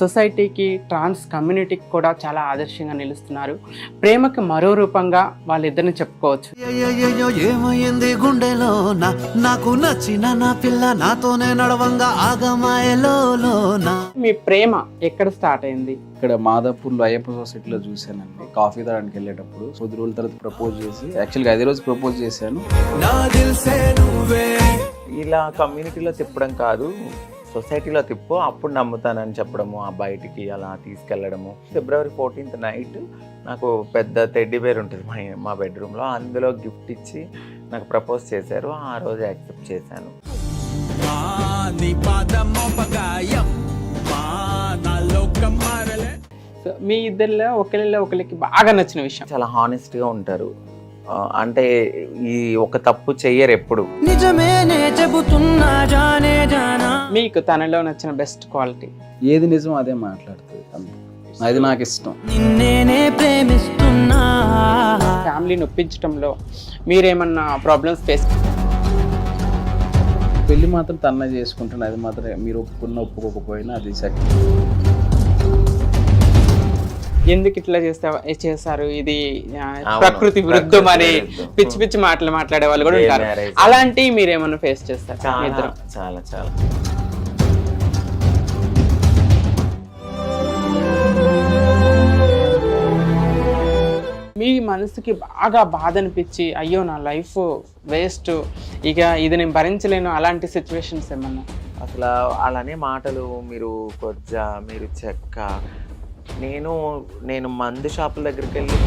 సొసైటీకి ట్రాన్స్ కమ్యూనిటీకి కూడా చాలా ఆదర్శంగా నిలుస్తున్నారు. ప్రేమకి మరో రూపంగా వాళ్ళిద్దరిని చెప్పుకోవచ్చు. ఏమైంది గుండెలో నా నాకు నచ్చిన నా పిల్ల నాతోనే నడవంగా ఆగమాయలో నా మీ ప్రేమ ఎక్కడ స్టార్ట్ అయింది? ఇక్కడ మాదాపూర్లో అయ్యప్ప సొసైటీలో చూశానండి. కాఫీ తాగడానికి వెళ్ళేటప్పుడు కొద్ది రోజుల తర్వాత ప్రపోజ్ చేసి యాక్చువల్గా అదే రోజు ప్రపోజ్ చేశాను. నా దిల్సే నువ్వే. ఇలా కమ్యూనిటీలో తిప్పడం కాదు. సొసైటీలో తిప్పు అప్పుడు నమ్ముతానని చెప్పడము ఆ బయటికి అలా తీసుకెళ్ళడము. ఫిబ్రవరి ఫోర్టీన్త్ నైట్ నాకు పెద్ద టెడ్డీ బేర్ ఉంటుంది మా మా బెడ్రూమ్లో. అందులో గిఫ్ట్ ఇచ్చి నాకు ప్రపోజ్ చేశారు. ఆ రోజు యాక్సెప్ట్ చేశాను. సో మీ ఇద్దరిలో ఒకరిలో ఒకరికి బాగా నచ్చిన విషయం. చాలా హానెస్ట్గా ఉంటారు. అంటే ఈ ఒక తప్పు చెయ్యరు ఎప్పుడు. నిజమేనే చెబుతున్నా జానా. మీకు తనలో నచ్చిన బెస్ట్ క్వాలిటీ ఏది నిజం అదే మాట్లాడుతుంది తను. అది నాకు ఇష్టం నిన్నేనే ప్రేమిస్తున్నా. ఫ్యామిలీని ఒప్పించడంలో మీరేమన్నా ప్రాబ్లమ్స్ ఫేస్ పెళ్ళి మాత్రం తన్నే చేసుకుంటాను అది మాత్రం మీరు ఒప్పుకున్న ఒప్పుకోకపోయినా అది సరే. ఎందుకు ఇట్లా చేస్తా చేశారు? ఇది ఆ, ప్రకృతి విరుద్ధం అని. పిచ్చి పిచ్చి మాటలు మాట్లాడే వాళ్ళు కూడా ఉంటారు? అలాంటివి మీరేమన్నా ఫేస్ చేస్తారు మీ చాలా ఇద్దరు? చాలా చాలా. మీ మనసుకి బాగా బాధ అనిపించి అయ్యో నా లైఫ్ వేస్ట్. ఇక ఇది నేను భరించలేను. అలాంటి సిచ్యువేషన్స్ ఏమన్నా? అసలు అలానే మాటలు మీరు కొజ్జ మీరు చెక్క. నేను నేను మందు షాపుల దగ్గరికి వెళ్ళి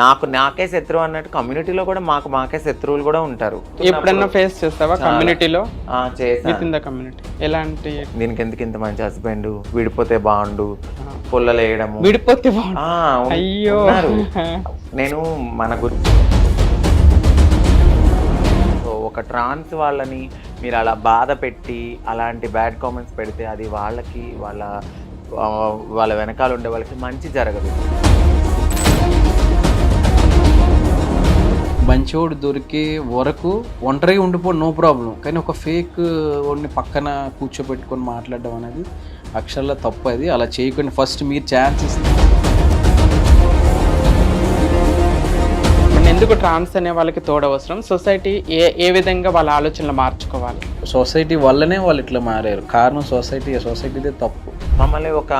నాకు నాకే శత్రువు అన్నట్టు కమ్యూనిటీలో కూడా మాకు మాకే శత్రువులు కూడా ఉంటారు. ఎప్పుడన్నా ఫేస్ చేస్తావా. కమ్యూనిటీలో కమ్యూనిటీ ఎలాంటి? దీనికి ఎందుకు ఇంత మంచి హస్బెండ్ విడిపోతే బాగుండు. పుల్లలు వేయడము విడిపోతే అయ్యో. నేను మన గురి సో ఒక ట్రాన్స్ వాళ్ళని మీరు అలా బాధ పెట్టి అలాంటి బ్యాడ్ కామెంట్స్ పెడితే అది వాళ్ళకి వాళ్ళ వాళ్ళ వెనకాల ఉండే వాళ్ళకి మంచి జరగదు. మంచోడు దొరికే వరకు ఒంటరిగా ఉండిపో నో ప్రాబ్లం కానీ ఒక ఫేక్ వాడిని పక్కన కూర్చోబెట్టుకొని మాట్లాడడం అనేది అక్షరాల తప్పు అది. అలా చేయకుండా ఫస్ట్ మీరు ఛాన్సెస్ మన ఎందుకు ట్రాన్స్ అనే వాళ్ళకి తోడవసరం? సొసైటీ ఏ ఏ విధంగా వాళ్ళ ఆలోచనలు మార్చుకోవాలి? సొసైటీ వల్లనే వాళ్ళు ఇట్లా మారారు. కారణం సొసైటీ సొసైటీదే తప్పు. మమ్మల్ని ఒక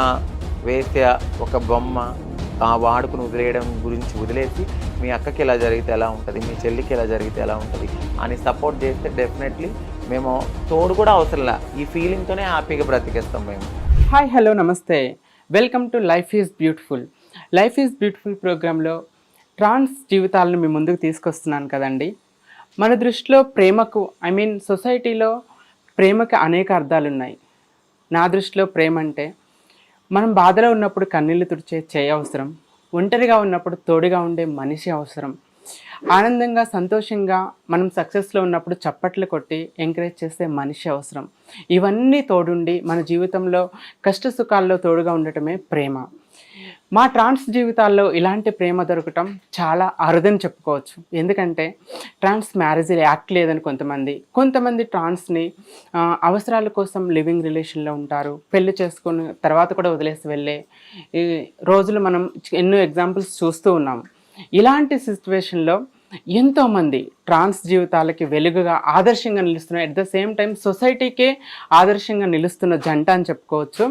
వేశ్య ఒక బొమ్మ ఆ వాడుకుని వదిలేయడం గురించి వదిలేసి మీ అక్కకి ఎలా జరిగితే ఎలా ఉంటుంది? మీ చెల్లికి ఎలా జరిగితే ఎలా ఉంటుంది? అని సపోర్ట్ చేస్తే డెఫినెట్లీ మేము తోడు కూడా అవసరంలా ఈ ఫీలింగ్తోనే హ్యాపీగా బ్రతికేస్తాం మేము. Hi hello namaste. Welcome to life is beautiful life is beautiful ప్రోగ్రాంలో ట్రాన్స్ జీవితాలను మీ ముందుకు తీసుకొస్తున్నాను కదండి. మన దృష్టిలో ప్రేమకు ఐ మీన్ సొసైటీలో ప్రేమకి అనేక అర్థాలు ఉన్నాయి నా దృష్టిలో ప్రేమ అంటే మనం బాధలో ఉన్నప్పుడు కన్నీళ్ళు తుడిచే చేయ అవసరం ఒంటరిగా ఉన్నప్పుడు తోడుగా ఉండే మనిషి అవసరం. ఆనందంగా సంతోషంగా మనం సక్సెస్లో ఉన్నప్పుడు చప్పట్లు కొట్టి ఎంకరేజ్ చేసే మనిషి అవసరం. ఇవన్నీ తోడుండి మన జీవితంలో కష్ట సుఖాల్లో తోడుగా ఉండటమే ప్రేమ. మా ట్రాన్స్ జీవితాల్లో ఇలాంటి ప్రేమ దొరకటం చాలా అరుదని చెప్పుకోవచ్చు. ఎందుకంటే ట్రాన్స్ మ్యారేజ్ యాక్ట్ లేదని కొంతమంది కొంతమంది ట్రాన్స్ని అవసరాల కోసం లివింగ్ రిలేషన్లో ఉంటారు. పెళ్ళి చేసుకుని తర్వాత కూడా వదిలేసి వెళ్ళే ఈ రోజులు మనం ఎన్నో ఎగ్జాంపుల్స్ చూస్తూ ఉన్నాం. ఇలాంటి సిచ్యువేషన్లో ఎంతోమంది ట్రాన్స్ జీవితాలకి వెలుగుగా ఆదర్శంగా నిలుస్తున్న అట్ ద సేమ్ టైం సొసైటీకే ఆదర్శంగా నిలుస్తున్న జంట అని చెప్పుకోవచ్చు.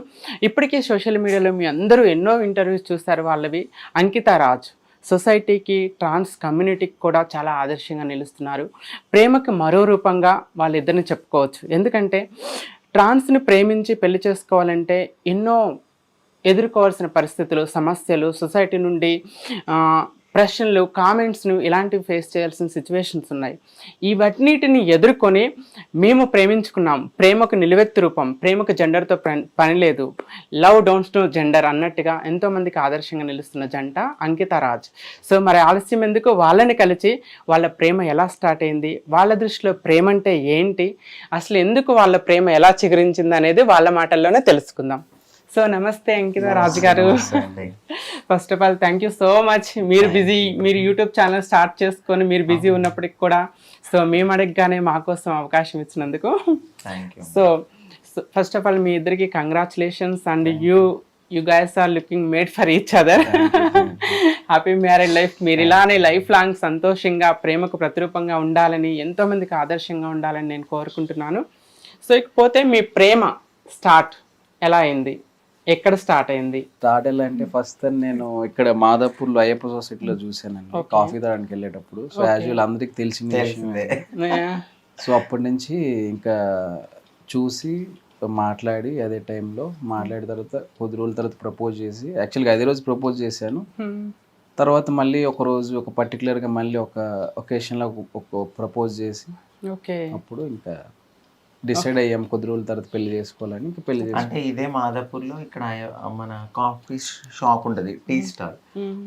ఇప్పటికే సోషల్ మీడియాలో మీ అందరూ ఎన్నో ఇంటర్వ్యూస్ చూస్తారు వాళ్ళవి. అంకిత రాజ్ సొసైటీకి ట్రాన్స్ కమ్యూనిటీకి కూడా చాలా ఆదర్శంగా నిలుస్తున్నారు. ప్రేమకి మరో రూపంగా వాళ్ళిద్దరిని చెప్పుకోవచ్చు. ఎందుకంటే ట్రాన్స్ని ప్రేమించి పెళ్ళి చేసుకోవాలంటే ఎన్నో ఎదుర్కోవాల్సిన పరిస్థితులు సమస్యలు సొసైటీ నుండి ప్రశ్నలు కామెంట్స్ను ఇలాంటివి ఫేస్ చేయాల్సిన సిచ్యువేషన్స్ ఉన్నాయి. ఇవన్నిటిని ఎదుర్కొని మేము ప్రేమించుకున్నాం. ప్రేమకు నిలువెత్తు రూపం ప్రేమకు జెండర్తో పని లేదు. లవ్ డోంట్స్ నో జెండర్ అన్నట్టుగా ఎంతోమందికి ఆదర్శంగా నిలుస్తున్న జంట అంకిత రాజ్. సో మరి ఆలస్యం ఎందుకు? వాళ్ళని కలిసి వాళ్ళ ప్రేమ ఎలా స్టార్ట్ అయింది? వాళ్ళ దృష్టిలో ప్రేమ అంటే ఏంటి? అసలు ఎందుకు వాళ్ళ ప్రేమ ఎలా చిగురించింది అనేది వాళ్ళ మాటల్లోనే తెలుసుకుందాం. సో నమస్తే అంకిత రాజు గారు. First of all thank you so much మీరు బిజీ మీరు యూట్యూబ్ ఛానల్ స్టార్ట్ చేసుకొని మీరు బిజీ ఉన్నప్పటికి కూడా సో మేము అడగగానే మా కోసం అవకాశం ఇచ్చినందుకు. సో ఫస్ట్ ఆఫ్ ఆల్ మీ ఇద్దరికి congratulations and you you guys are looking made for each other happy married life మీరు ఇలానే లైఫ్ లాంగ్ సంతోషంగా ప్రేమకు ప్రతిరూపంగా ఉండాలని ఎంతో మందికి ఆదర్శంగా ఉండాలని నేను కోరుకుంటున్నాను. సో ఇకపోతే మీ ప్రేమ స్టార్ట్ ఎలా అయింది? ఎక్కడ స్టార్ట్ అయింది? స్టార్ట్ ఎలా అంటే ఫస్ట్ నేను ఇక్కడ మాదాపూర్లో అయ్యప్ప సొసైటీలో చూసానండి కాఫీ తాగడానికి వెళ్ళేటప్పుడు. సో యాజువల్ అందరికి తెలిసిన విషయం సో అప్పటి నుంచి ఇంకా చూసి మాట్లాడి అదే టైంలో మాట్లాడిన తర్వాత కొద్ది రోజుల తర్వాత ప్రపోజ్ చేసి యాక్చువల్గా అదే రోజు ప్రపోజ్ చేశాను. తర్వాత మళ్ళీ ఒక రోజు ఒక పర్టికులర్గా మళ్ళీ ఒక ఒకేషన్లో ఒక ప్రపోజ్ చేసి ఓకే. అప్పుడు ఇంకా డిసైడ్ అయ్యాం కొద్ది రోజుల తర్వాత పెళ్ళి చేసుకోవాలని పెళ్ళి అంటే ఇదే మాదాపూర్లో ఇక్కడ మన కాఫీ షాప్ ఉంటుంది టీ స్టాల్.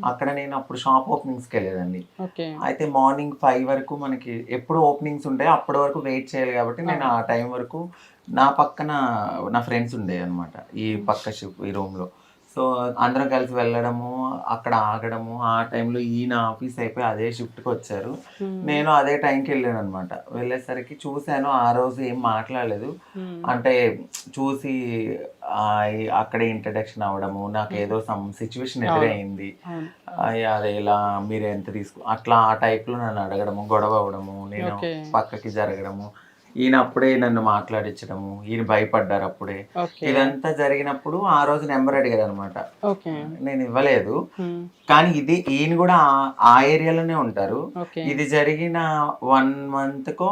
అక్కడ నేను అప్పుడు షాప్ ఓపెనింగ్స్కి వెళ్ళేదండి ఓకే. అయితే మార్నింగ్ ఫైవ్ వరకు మనకి ఎప్పుడు ఓపెనింగ్స్ ఉంటాయి అప్పటి వరకు వెయిట్ చేయాలి కాబట్టి నేను ఆ టైం వరకు నా పక్కన నా ఫ్రెండ్స్ ఉండే అనమాట ఈ పక్క షిప్ ఈ రూమ్లో. సో అందరం కలిసి వెళ్ళడము అక్కడ ఆగడము ఆ టైంలో ఈయన ఆఫీస్ అయిపోయి అదే షిఫ్ట్కి వచ్చారు. నేను అదే టైంకి వెళ్ళాను అనమాట వెళ్ళేసరికి చూశాను ఆ రోజు ఏం మాట్లాడలేదు. అంటే చూసి అక్కడే ఇంట్రడక్షన్ అవ్వడము నాకు ఏదో సమ్ సిచ్యువేషన్ ఎదురైంది అదే ఇలా మీరు ఎంత తీసుకు అట్లా ఆ టైప్లో నన్ను అడగడము గొడవ అవ్వడము నేను. పక్కకి జరగడము ఈయన అప్పుడే నన్ను మాట్లాడించడము ఈయన భయపడ్డారు అప్పుడే. ఇదంతా జరిగినప్పుడు ఆ రోజు నెంబర్ అడిగారు అనమాట నేను ఇవ్వలేదు. కానీ ఇది ఈయన కూడా ఆ- ఏరియాలోనే ఉంటారు. ఇది జరిగిన వన్ మంత్ కో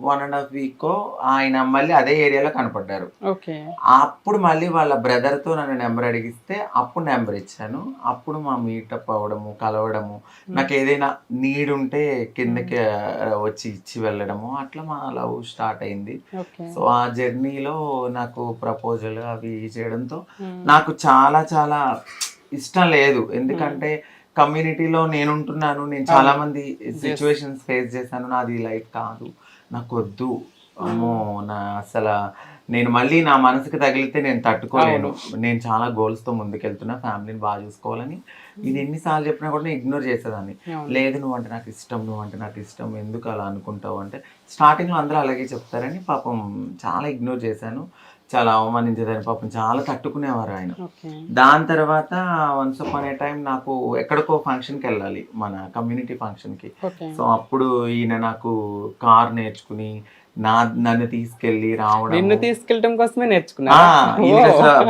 వన్ అండ్ హాఫ్ వీక్ కో ఆయన మళ్ళీ అదే ఏరియాలో కనపడ్డారు. అప్పుడు మళ్ళీ వాళ్ళ brother తో నన్ను నెంబర్ అడిగిస్తే అప్పుడు నెంబర్ ఇచ్చాను. అప్పుడు మా మీటప్ అవ్వడము కలవడము నాకు ఏదైనా నీడ్ ఉంటే కిందకి వచ్చి ఇచ్చి వెళ్ళడము అట్లా మా లవ్ స్టార్ట్ అయింది. సో ఆ జర్నీలో నాకు ప్రపోజల్ అవి చేయడంతో నాకు చాలా చాలా ఇష్టం లేదు. ఎందుకంటే కమ్యూనిటీలో నేను ఉంటున్నాను నేను చాలా మంది సిచ్యువేషన్స్ ఫేస్ చేశాను. నాది లైఫ్ కాదు నాకు వద్దు అమ్మో నా అసలు నేను మళ్ళీ నా మనసుకి తగిలితే నేను తట్టుకోలేను. నేను చాలా goals తో ముందుకెళ్తున్నా ఫ్యామిలీని బాగా చూసుకోవాలని. ఇది ఎన్నిసార్లు చెప్పినా కూడా నేను ఇగ్నోర్ చేసేదాన్ని. లేదు నువ్వు అంటే నాకు ఇష్టం నువ్వు అంటే నాకు ఇష్టం ఎందుకు అలా అనుకుంటావు అంటే స్టార్టింగ్లో అందరూ అలాగే చెప్తారని పాపం చాలా ఇగ్నోర్ చేశాను. చాలా అవమానించేదాన్ని. పాపం చాలా తట్టుకునేవారు ఆయన. దాని తర్వాత వన్స్ అపాన్ ఏ టైం నాకు ఎక్కడికో ఫంక్షన్కి వెళ్ళాలి మన కమ్యూనిటీ ఫంక్షన్కి సో అప్పుడు ఈయన నాకు కార్ నేర్చుకుని నా నన్ను తీసుకెళ్ళి రావడం నిన్ను తీసుకెళ్ళటం కోసమే నేర్చుకున్నా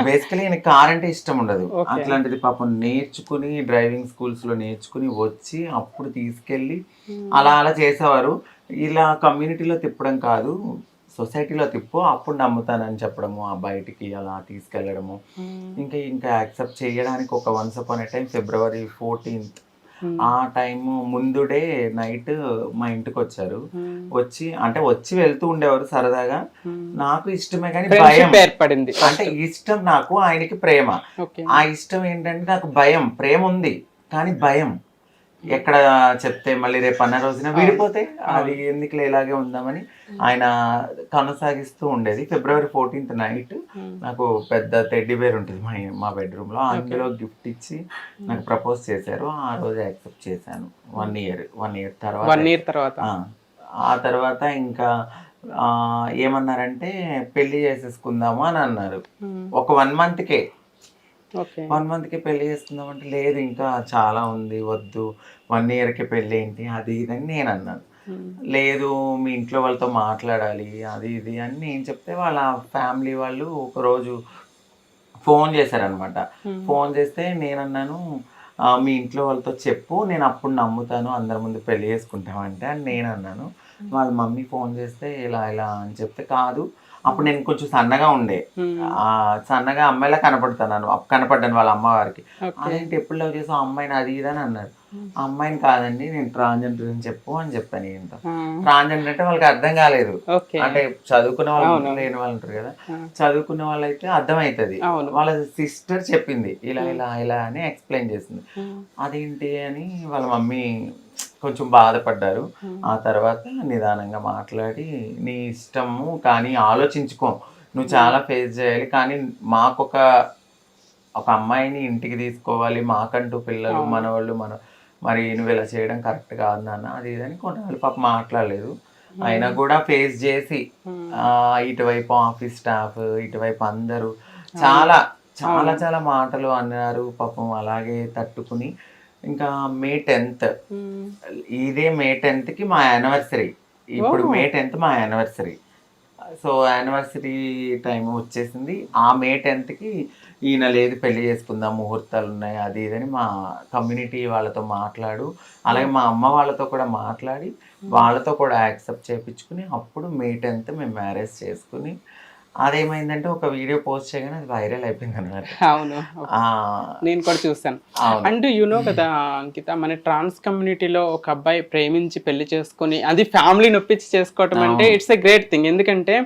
బేసికలీ ఈయన కార్ అంటే ఇష్టం ఉండదు. అట్లాంటిది పాపం నేర్చుకుని డ్రైవింగ్ స్కూల్స్లో నేర్చుకుని వచ్చి అప్పుడు తీసుకెళ్ళి అలా అలా చేసేవారు. ఇలా కమ్యూనిటీలో తిప్పడం కాదు సొసైటీలో తిప్పు అప్పుడు నమ్ముతానని చెప్పడము ఆ బయటికి అలా తీసుకెళ్ళడము. ఇంకా ఇంకా యాక్సెప్ట్ చేయడానికి ఒక once upon a time February fourteenth ఆ టైం ముందుడే నైట్ మా ఇంటికి వచ్చారు వచ్చి అంటే వచ్చి వెళ్తూ ఉండేవారు సరదాగా. నాకు ఇష్టమే కానీ భయం. ఏర్పడింది. అంటే ఇష్టం నాకు ఆయనకి ప్రేమ. ఆ ఇష్టం ఏంటంటే నాకు భయం ప్రేమ ఉంది కానీ భయం. ఎక్కడ చెప్తే మళ్ళీ రేపు అన్న రోజున విడిపోతే అది ఎందుకు ఇలాగే ఉందామని ఆయన కొనసాగిస్తూ ఉండేది. ఫిబ్రవరి ఫోర్టీన్త్ నైట్ నాకు పెద్ద టెడ్డీ బేర్ ఉంటుంది మా మా బెడ్రూమ్లో. అందులో గిఫ్ట్ ఇచ్చి నాకు ప్రపోజ్ చేశారు. ఆ రోజు యాక్సెప్ట్ చేశాను. వన్ ఇయర్ వన్ ఇయర్ తర్వాత. వన్ ఇయర్ తర్వాత. ఆ, తర్వాత ఇంకా ఏమన్నారంటే పెళ్ళి చేసేసుకుందాము అని అన్నారు. ఒక వన్ మంత్కే వన్ మంత్కి పెళ్ళి చేసుకుందాం అంటే లేదు ఇంకా చాలా ఉంది వద్దు. వన్ ఇయర్కి పెళ్ళి ఏంటి? అది ఇది అని నేను అన్నాను. లేదు మీ ఇంట్లో వాళ్ళతో మాట్లాడాలి అది ఇది అని నేను చెప్తే వాళ్ళ ఫ్యామిలీ వాళ్ళు ఒకరోజు ఫోన్ చేశారనమాట. ఫోన్ చేస్తే నేను అన్నాను "ఆ, మీ ఇంట్లో వాళ్ళతో చెప్పు నేను అప్పుడు నమ్ముతాను అందరి ముందు పెళ్ళి చేసుకుంటామంటే అని నేను అన్నాను. వాళ్ళ మమ్మీ ఫోన్ చేస్తే ఇలా ఇలా అని చెప్తే కాదు. అప్పుడు నేను కొంచెం సన్నగా ఉండే. ఆ సన్నగా అమ్మాయిలా కనపడుతున్నాను. అప్- కనపడ్డాను వాళ్ళ అమ్మవారికి అదేంటి ఎప్పుడు లవ్ చేసావు? అమ్మాయిని అది ఇది అని అన్నారు. అమ్మాయిని కాదండి నేను ట్రాన్స్జెండర్ అని చెప్పు అని చెప్పాను ఏంటో ట్రాన్స్జెండర్ అంటే వాళ్ళకి అర్థం కాలేదు. అంటే చదువుకున్న వాళ్ళు. లేని వాళ్ళు ఉంటారు కదా. చదువుకున్న వాళ్ళైతే అర్థమవుతుంది అవును. వాళ్ళ సిస్టర్ చెప్పింది ఇలా ఇలా ఇలా అని ఎక్స్ప్లెయిన్ చేసింది. అదేంటి అని వాళ్ళ మమ్మీ కొంచెం బాధపడ్డారు. ఆ తర్వాత నిదానంగా మాట్లాడి నీ ఇష్టము కానీ ఆలోచించుకో. నువ్వు చాలా ఫేస్ చేయాలి కానీ మాకొక ఒక అమ్మాయిని ఇంటికి తీసుకోవాలి. మాకంటూ పిల్లలు మనవాళ్ళు మన మరి నువ్వు ఇలా చేయడం కరెక్ట్ కాదు నాన్న అది ఇది అని కొన్నాళ్ళు పాప మాట్లాడలేదు. అయినా కూడా ఫేస్ చేసి ఇటువైపు ఆఫీస్ స్టాఫ్ ఇటువైపు అందరూ చాలా చాలా చాలా మాటలు అన్నారు. పాపం అలాగే తట్టుకుని ఇంకా మే టెన్త్. ఇదే మే టెన్త్కి మా యానివర్సరీ. ఇప్పుడు మే టెన్త్ మా యానివర్సరీ. సో యానివర్సరీ టైం వచ్చేసింది. ఆ మే టెన్త్కి ఈయన లేదు పెళ్ళి చేసుకుందాం ముహూర్తాలు ఉన్నాయి అది ఇదని మా కమ్యూనిటీ వాళ్ళతో మాట్లాడు. అలాగే మా అమ్మ వాళ్ళతో కూడా మాట్లాడి వాళ్ళతో కూడా యాక్సెప్ట్ చేయించుకుని అప్పుడు మే టెన్త్ మేము మ్యారేజ్ చేసుకుని అదేమైందంటే ఒక వీడియో పోస్ట్ చేయగానే అది వైరల్ అయిపోయింది అనమాట అవును నేను కూడా చూస్తాను అండ్ యునో కదా అంకిత మన ట్రాన్స్ కమ్యూనిటీలో ఒక అబ్బాయి ప్రేమించి పెళ్ళి చేసుకొని అది ఫ్యామిలీ నొప్పించి చేసుకోవటం అంటే ఇట్స్ ఎ గ్రేట్ థింగ్ ఎందుకంటే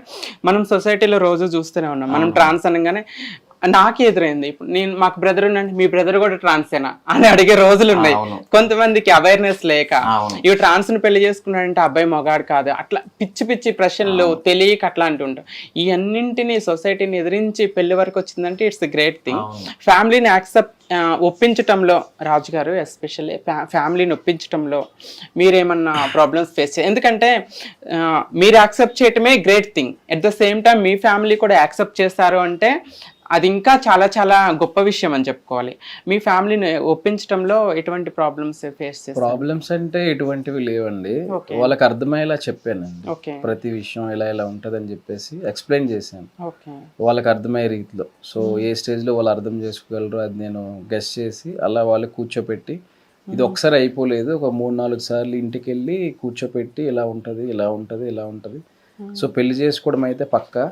మనం సొసైటీలో రోజు చూస్తూనే ఉన్నాం. మనం ట్రాన్స్ అనగానే నాకే ఎదురైంది. ఇప్పుడు నేను మాకు బ్రదర్ ఉండండి మీ బ్రదర్ కూడా ట్రాన్సేనా అని అడిగే రోజులు ఉన్నాయి. కొంతమందికి అవేర్నెస్ లేక. ఇవి ట్రాన్స్ని పెళ్ళి చేసుకున్నాడంటే అబ్బాయి మొగాడు కాదు. అట్లా పిచ్చి పిచ్చి ప్రశ్నలు తెలియక అట్లా అంటుంటాం ఈ అన్నింటినీ సొసైటీని ఎదిరించి పెళ్ళి వరకు వచ్చిందంటే ఇట్స్ గ్రేట్ థింగ్. ఫ్యామిలీని యాక్సెప్ట్ ఒప్పించటంలో రాజు గారు ఎస్పెషల్లీ ఫ్యామిలీని ఒప్పించటంలో మీరేమన్నా ప్రాబ్లమ్స్ ఫేస్ చే ఎందుకంటే మీరు యాక్సెప్ట్ చేయటమే great thing at the same time me family కూడా యాక్సెప్ట్ చేస్తారు అంటే అది ఇంకా చాలా చాలా గొప్ప విషయం అని చెప్పుకోవాలి. మీ ఫ్యామిలీని ఒప్పించటంలో ఎటువంటి ప్రాబ్లమ్స్ ఫేస్ ప్రాబ్లమ్స్ అంటే ఎటువంటివి లేవండి. వాళ్ళకి అర్థమయ్యేలా చెప్పానండి. ప్రతి విషయం ఇలా ఇలా ఉంటుందని చెప్పేసి ఎక్స్ప్లెయిన్ చేశాను. వాళ్ళకి అర్థమయ్యే రీతిలో. సో ఏ స్టేజ్లో వాళ్ళు అర్థం చేసుకోగలరో అది నేను గెస్ట్ చేసి అలా వాళ్ళకి కూర్చోపెట్టి ఇది ఒకసారి అయిపోలేదు. ఒక మూడు నాలుగు సార్లు ఇంటికి వెళ్ళి కూర్చోపెట్టి ఇలా ఉంటుంది ఇలా ఉంటుంది ఇలా ఉంటుంది. సో పెళ్ళి చేసుకోవడం అయితే పక్కా.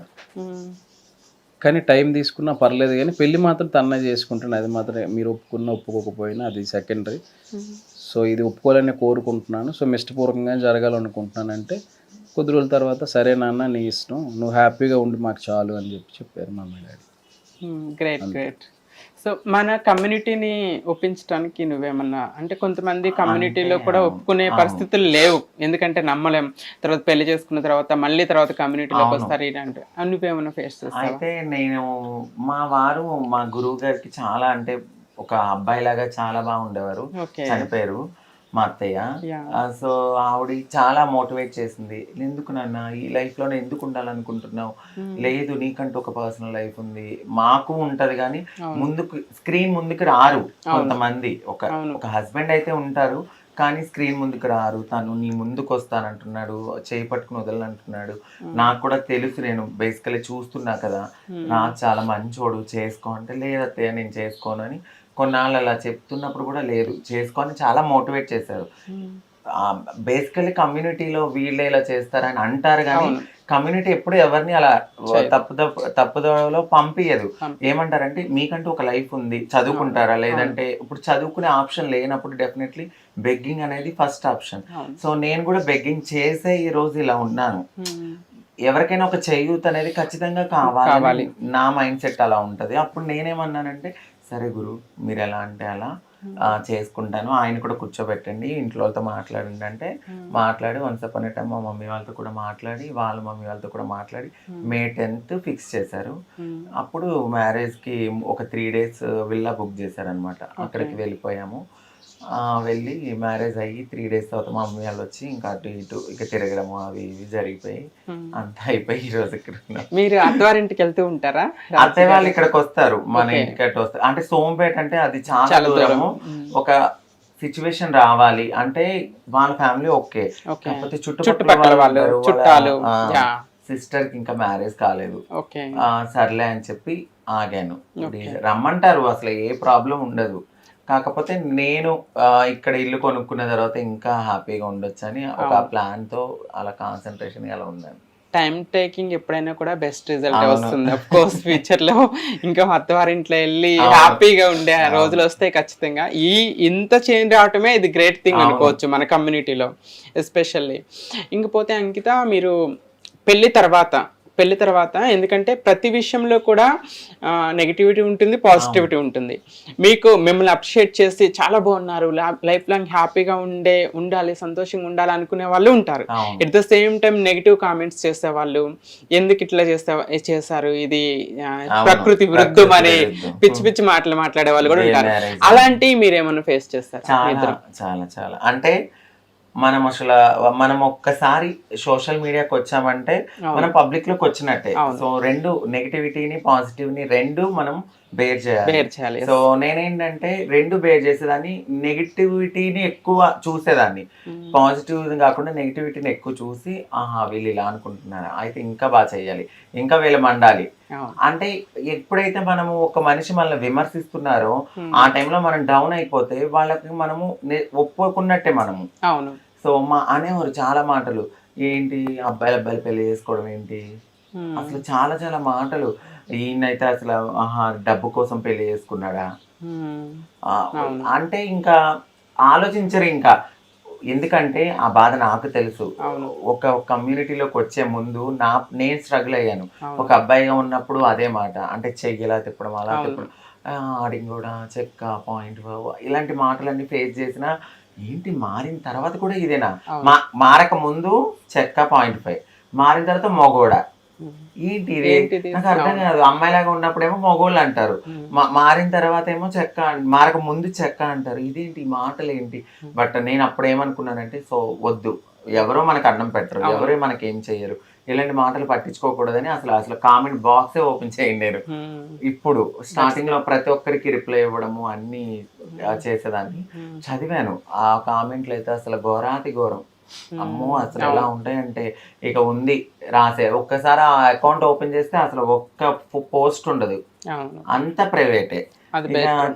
కానీ టైం తీసుకున్నా పర్లేదు కానీ పెళ్ళి మాత్రం తన్నే చేసుకుంటాను అది మాత్రం మీరు ఒప్పుకున్నా ఒప్పుకోకపోయినా అది సెకండరీ సో ఇది ఒప్పుకోవాలని కోరుకుంటున్నాను. సో ఇష్టపూర్వకంగా జరగాలనుకుంటున్నాను అంటే కొద్ది రోజుల తర్వాత సరే నాన్న నీ ఇష్టం నువ్వు హ్యాపీగా ఉండి మాకు చాలు అని చెప్పి చెప్పారు mummy daddy. Great great. So మన కమ్యూనిటీని ఒప్పించడానికి నువ్వేమన్నా అంటే కొంతమంది కమ్యూనిటీలో కూడా ఒప్పుకునే పరిస్థితులు లేవు. ఎందుకంటే నమ్మలేం. తర్వాత పెళ్ళి చేసుకున్న తర్వాత మళ్ళీ తర్వాత కమ్యూనిటీలోకి వస్తారు ఇలాంటి నువ్వేమన్నా ఫేస్ చేస్తావా? అయితే నేను మా వారు మా గురువు గారికి చాలా అంటే ఒక అబ్బాయి లాగా చాలా బాగుండేవారు. చనిపోయారు. మా అత్తయ్య. సో ఆవిడ చాలా మోటివేట్ చేసింది. ఎందుకు నాన్న? ఈ లైఫ్లోనే ఎందుకు ఉండాలనుకుంటున్నావు? లేదు నీకంటూ ఒక పర్సనల్ లైఫ్ ఉంది. మాకు ఉంటది కానీ ముందుకు స్క్రీన్ ముందుకు రారు కొంతమంది. ఒక. ఒక హస్బెండ్ అయితే ఉంటారు కానీ స్క్రీన్ ముందుకు రారు. తను నీ ముందుకు వస్తానంటున్నాడు చేయి పట్టుకుని వదలంటున్నాడు. నాకు కూడా తెలుసు నేను బేసికలీ చూస్తున్నా కదా. నాకు చాలా మంచోడు. చేసుకో అంటే లేదత్తయ్య నేను చేసుకోను అని కొన్నాళ్ళు అలా చెప్తున్నప్పుడు కూడా లేదు చేసుకొని చాలా మోటివేట్ చేశారు. బేసికలీ కమ్యూనిటీలో వీళ్ళే ఇలా చేస్తారని అంటారు కానీ కమ్యూనిటీ ఎప్పుడు ఎవరిని అలా తప్పు తప్పుదోవలో పంపించదు ఏమంటారంటే మీకంటూ ఒక లైఫ్ ఉంది చదువుకుంటారా? లేదంటే ఇప్పుడు చదువుకునే ఆప్షన్ లేనప్పుడు డెఫినెట్లీ బెగ్గింగ్ అనేది ఫస్ట్ ఆప్షన్. సో నేను కూడా బెగ్గింగ్ చేసే ఈ రోజు ఇలా ఉన్నాను. ఎవరికైనా ఒక చేయూత్ అనేది ఖచ్చితంగా కావాలి. నా మైండ్ సెట్ అలా ఉంటది. అప్పుడు నేనేమన్నానంటే సరే గురు మీరు ఎలా అంటే అలా చేసుకుంటాను. ఆయన కూడా కూర్చోబెట్టండి ఇంట్లో వాళ్ళతో మాట్లాడండి అంటే మాట్లాడి వన్స్ అప్ టైం మా మమ్మీ వాళ్ళతో కూడా మాట్లాడి వాళ్ళ మమ్మీ వాళ్ళతో కూడా మాట్లాడి మే టెన్త్ ఫిక్స్ చేశారు. అప్పుడు మ్యారేజ్కి ఒక త్రీ డేస్ విల్లా బుక్ చేశారనమాట అక్కడికి వెళ్ళిపోయాము. వెళ్ళి మ్యారేజ్ అయ్యి త్రీ డేస్ తర్వాత మా మమ్మీ వాళ్ళు వచ్చి ఇంకా అటు ఇటు ఇక తిరగడము అవి ఇవి జరిగిపోయి అంతా అయిపోయి ఈ రోజు ఇక్కడ మీరు అత్తవారింటికి వెళ్తూ ఉంటారా? అత్తయ్య వాళ్ళు ఇక్కడికి వస్తారు మన ఇంటికి అటు వస్తారు. అంటే సోంపేట అంటే అది చాలా చాలా దూరం. దూరము ఒక సిచ్యువేషన్ రావాలి అంటే వాళ్ళ ఫ్యామిలీ ఓకే. కాకపోతే చుట్టుపక్కల వాళ్ళు, చుట్టాలు. సిస్టర్కి ఇంకా మ్యారేజ్ కాలేదు. సర్లే అని చెప్పి ఆగాను. రమ్మంటారు అసలు ఏ ప్రాబ్లం ఉండదు. కాకపోతే నేను ఇక్కడ ఇల్లు కొనుక్కున్న తర్వాత ఇంకా హ్యాపీగా ఉండొచ్చు అని ఒక ప్లాన్తో అలా కాన్సన్ట్రేషన్ అలా ఉన్నాను టైం టేకింగ్ ఎప్పుడైనా కూడా బెస్ట్ రిజల్ట్ వస్తుంది. అఫ్ కోర్స్ ఫ్యూచర్లో ఇంకా అత్తవారింట్లో వెళ్ళి హ్యాపీగా ఉండే ఆ రోజులు వస్తాయి ఖచ్చితంగా. ఈ ఇంత చేంజ్ రావటమే ఇది గ్రేట్ థింగ్ అనుకోవచ్చు మన కమ్యూనిటీలో ఎస్పెషల్లీ ఇంకపోతే అంకిత మీరు పెళ్ళి తర్వాత పెళ్ళి తర్వాత ఎందుకంటే ప్రతి విషయంలో కూడా నెగిటివిటీ ఉంటుంది పాజిటివిటీ ఉంటుంది మీకు మిమ్మల్ని అప్రిషియేట్ చేసి చాలా బాగున్నారు లైఫ్ లాంగ్ హ్యాపీగా ఉండే ఉండాలి సంతోషంగా ఉండాలి అనుకునే వాళ్ళు ఉంటారు. At the same time negative comments చేసేవాళ్ళు ఎందుకు ఇట్లా చేస్తే చేశారు ఇది. ప్రకృతి విరుద్ధం అని. పిచ్చి పిచ్చి మాటలు మాట్లాడే వాళ్ళు కూడా ఉంటారు. అలాంటివి మీరు ఏమైనా ఫేస్ చేస్తారు చాలా చాలా అంటే మనం అసలు మనం ఒక్కసారి సోషల్ మీడియాకి వచ్చామంటే మనం పబ్లిక్లోకి వచ్చినట్టే. సో రెండు నెగిటివిటీని పాజిటివ్ని రెండు మనం బేర్ చేయాలి. బేర్ చేయాలి సో నేనేంటంటే రెండు బేర్ చేసేదాన్ని నెగిటివిటీని ఎక్కువ చూసేదాన్ని. పాజిటివ్ కాకుండా నెగిటివిటీని ఎక్కువ చూసి ఆహా వీళ్ళు ఇలా అనుకుంటున్నారు అయితే ఇంకా బాగా చేయాలి ఇంకా వీళ్ళు మండాలి. అంటే ఎప్పుడైతే మనము ఒక మనిషి మనల్ని విమర్శిస్తున్నారో ఆ టైంలో మనం డౌన్ అయిపోతే వాళ్ళకి మనము ఒప్పుకున్నట్టే మనము. అవును. సో మా అనేవారు చాలా మాటలు ఏంటి అబ్బాయిలు అబ్బాయిలు పెళ్ళి చేసుకోవడం ఏంటి. అసలు చాలా చాలా మాటలు. ఈయనైతే అసలు ఆహా డబ్బు కోసం పెళ్ళి చేసుకున్నాడా? Hmm. అంటే ఇంకా ఆలోచించరు ఇంకా. ఎందుకంటే ఆ బాధ నాకు తెలుసు. ఒక కమ్యూనిటీలోకి వచ్చే ముందు నా నేను స్ట్రగుల్ అయ్యాను. ఒక అబ్బాయిగా ఉన్నప్పుడు అదే మాట. అంటే చెయ్యిలా తిప్పడం అలా తిప్పడం. ఆడింగ్ కూడా చెక్క పాయింట్ ఇలాంటి మాటలన్నీ ఫేస్ చేసిన ఏంటి మారిన తర్వాత కూడా ఇదేనా? మా మారక ముందు చెక్క పాయింట్ ఫైవ్. మారిన తర్వాత మొగోడ. ఏంటి? నాకు అర్థం కాదు. అమ్మాయిలాగా ఉన్నప్పుడేమో మొగోళ్ళు అంటారు. మారిన తర్వాత ఏమో చెక్క మారక ముందు చెక్క అంటారు. ఇదేంటి? మాటలు ఏంటి బట్ నేను అప్పుడు ఏమనుకున్నానంటే సో వద్దు. ఎవరో మనకు అన్నం పెట్టరు. ఎవరో మనకి ఏం చెయ్యరు. ఇలాంటి మాటలు పట్టించుకోకూడదని అసలు అసలు కామెంట్ బాక్సే ఓపెన్ చేయండి నేను. ఇప్పుడు స్టార్టింగ్లో ప్రతి ఒక్కరికి రిప్లై ఇవ్వడము అన్ని చేసేదాన్ని. చదివాను. ఆ కామెంట్లు అయితే అసలు ఘోరాతి ఘోరం అమ్మో! అసలు ఎలా ఉంటాయంటే ఇక ఉంది రాసే. ఒక్కసారి ఆ అకౌంట్ ఓపెన్ చేస్తే అసలు ఒక్క పోస్ట్ ఉండదు. అంత ప్రైవేటే.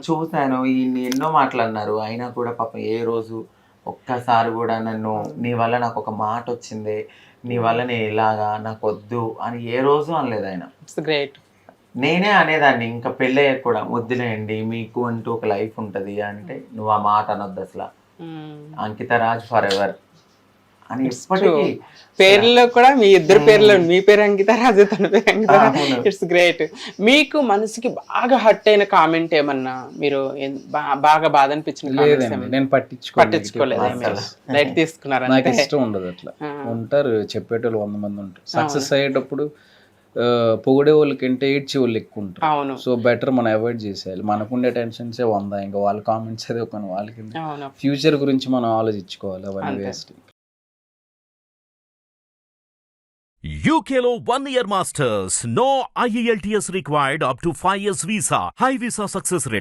చూశాను ఈ ఎన్నో మాటలు అన్నారు అయినా కూడా పాపం ఏ రోజు ఒక్కసారి కూడా నన్ను నీ వల్ల నాకు ఒక మాట వచ్చింది. నీ వల్ల నేను ఇలాగా నాకు వద్దు అని ఏ రోజు అనలేదు ఆయన. గ్రేట్. నేనే అనేదాన్ని ఇంకా పెళ్ళయ్యాక కూడా వద్దులేయండి మీకు అంటూ ఒక లైఫ్ ఉంటది అంటే నువ్వు ఆ మాట అనొద్దు అసలు. అంకిత రాజ్ ఫర్ ఎవర్ అని ఇప్పటికీ పేర్లలో కూడా మీ ఇద్దరు పేర్లు మీ పేరు అంకిత రాజు తన పేరు అంకిత. ఇట్స్ గ్రేట్ మీకు మనసుకి బాగా హట్ అయిన కామెంట్ ఏమన్నా మీరు బాగా బాధ అనిపించిన? నేను పట్టించుకో పట్టించుకోలేదు లైట్ తీసుకున్నారు నాకు అంతే ఇష్టం ఉండదు అట్లా. ఉంటారు చెప్పేటోళ్ళు వంద మంది ఉంటారు. సక్సెస్ అయ్యేటప్పుడు పొగిడే వాళ్ళకంటే ఏడ్చే వాళ్ళు ఎక్కువ ఉంటారు. అవును. సో బెటర్ మనం అవాయిడ్ చేసేయాలి. మనకుండే టెన్షన్సే వంద. ఇంకా వాళ్ళ కామెంట్స్ అదే ఒక వాళ్ళకి ఫ్యూచర్ గురించి మనం ఆలోచించుకోవాలి అవన్నీ waste. UKLO one year masters, no IELTS required up to five years visa, high visa success rate.